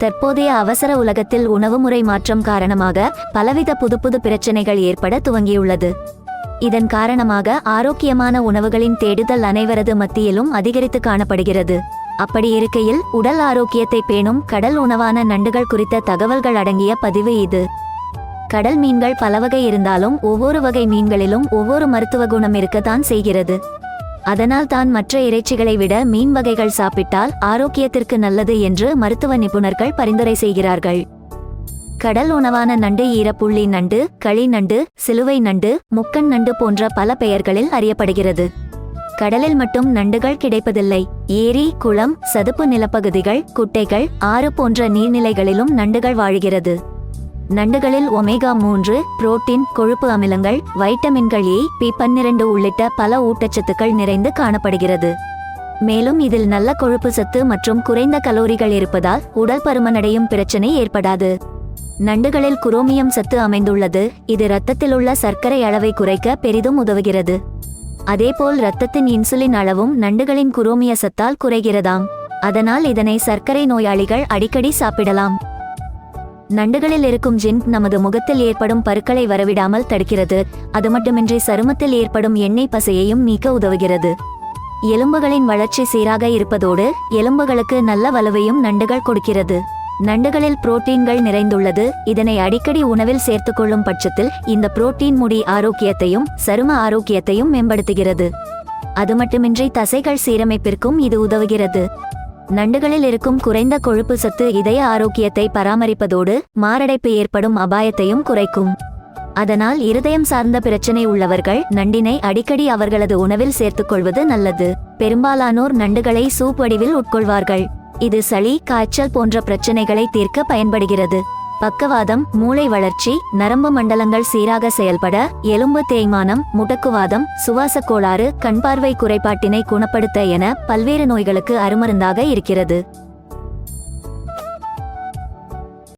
தற்போதைய அவசர உலகத்தில் உணவு முறை மாற்றம் காரணமாக பலவித புது புது பிரச்சனைகள் ஏற்பட துவங்கியுள்ளது. இதன் காரணமாக ஆரோக்கியமான உணவுகளின் தேடுதல் அனைவரது மத்தியிலும் அதிகரித்து காணப்படுகிறது. அப்படி இருக்கையில் உடல் ஆரோக்கியத்தை பேணும் கடல் உணவான நண்டுகள் குறித்த தகவல்கள் அடங்கிய பதிவு இது. கடல் மீன்கள் பல வகை இருந்தாலும் ஒவ்வொரு வகை மீன்களிலும் ஒவ்வொரு மருத்துவ குணம் இருக்கத்தான் செய்கிறது. அதனால் தான் மற்ற இறைச்சிகளை விட மீன் வகைகள் சாப்பிட்டால் ஆரோக்கியத்திற்கு நல்லது என்று மருத்துவ நிபுணர்கள் பரிந்துரை செய்கிறார்கள். கடல் உணவான நண்டு ஈரப்புள்ளி நண்டு களி நண்டு சிலுவை நண்டு முக்கன் நண்டு போன்ற பல பெயர்களில் அறியப்படுகிறது. கடலில் மட்டும் நண்டுகள் கிடைப்பதில்லை. ஏரி குளம் சதுப்பு நிலப்பகுதிகள் குட்டைகள் ஆறு போன்ற நீர்நிலைகளிலும் நண்டுகள் வாழ்கிறது. நண்டுகளில் ஒமேகா மூன்று புரோட்டீன் கொழுப்பு அமிலங்கள் வைட்டமின்கள் ஏ பி பன்னிரண்டு உள்ளிட்ட பல ஊட்டச்சத்துக்கள் நிறைந்து காணப்படுகிறது. மேலும் இதில் நல்ல கொழுப்பு சத்து மற்றும் குறைந்த கலோரிகள் இருப்பதால் உடல் பருமனடையும் பிரச்சனை ஏற்படாது. நண்டுகளில் குரோமியம் சத்து அமைந்துள்ளது இது இரத்தத்தில் உள்ள சர்க்கரை அளவை குறைக்க பெரிதும் உதவுகிறது. அதேபோல் இரத்தத்தின் இன்சுலின் அளவும் நண்டுகளின் குரோமிய சத்தால் குறைகிறதாம் அதனால் இதனை சர்க்கரை நோயாளிகள் அடிக்கடி சாப்பிடலாம். நண்டுகளில் இருக்கும் ஜிங்க் நமது முகத்தில் ஏற்படும் பருக்களை வரவிடாமல் தடுக்கிறது. அது மட்டுமின்றி சருமத்தில் ஏற்படும் எண்ணெய் பசையையும் நீக்க உதவுகிறது. எலும்புகளின் வளர்ச்சி சீராக இருப்பதோடு எலும்புகளுக்கு நல்ல வலுவையும் நண்டுகள் கொடுக்கிறது. நண்டுகளில் புரோட்டீன்கள் நிறைந்துள்ளது. இதனை அடிக்கடி உணவில் சேர்த்துக்கொள்ளும் பட்சத்தில் இந்த புரோட்டீன் முடி ஆரோக்கியத்தையும் சரும ஆரோக்கியத்தையும் மேம்படுத்துகிறது. அது மட்டுமின்றி தசைகள் சீரமைப்பிற்கும் இது உதவுகிறது. நண்டுகளில் இருக்கும் குறைந்த கொழுப்பு சத்து இதய ஆரோக்கியத்தை பராமரிப்பதோடு மாரடைப்பு ஏற்படும் அபாயத்தையும் குறைக்கும். அதனால் இருதயம் சார்ந்த பிரச்சனை உள்ளவர்கள் நண்டினை அடிக்கடி அவர்களது உணவில் சேர்த்துக்கொள்வது நல்லது. பெரும்பாலானோர் நண்டுகளை சூப் வடிவில் உட்கொள்வார்கள். இது சளி காய்ச்சல் போன்ற பிரச்சனைகளை தீர்க்க பயன்படுகிறது. பக்கவாதம் மூளை வளர்ச்சி நரம்பு மண்டலங்கள் சீராக செயல்பட எலும்பு தேய்மானம் முடக்குவாதம் சுவாச கோளாறு கண்பார்வை குறைபாட்டினை குணப்படுத்த என பல்வேறு நோய்களுக்கு அருமருந்தாக இருக்கிறது.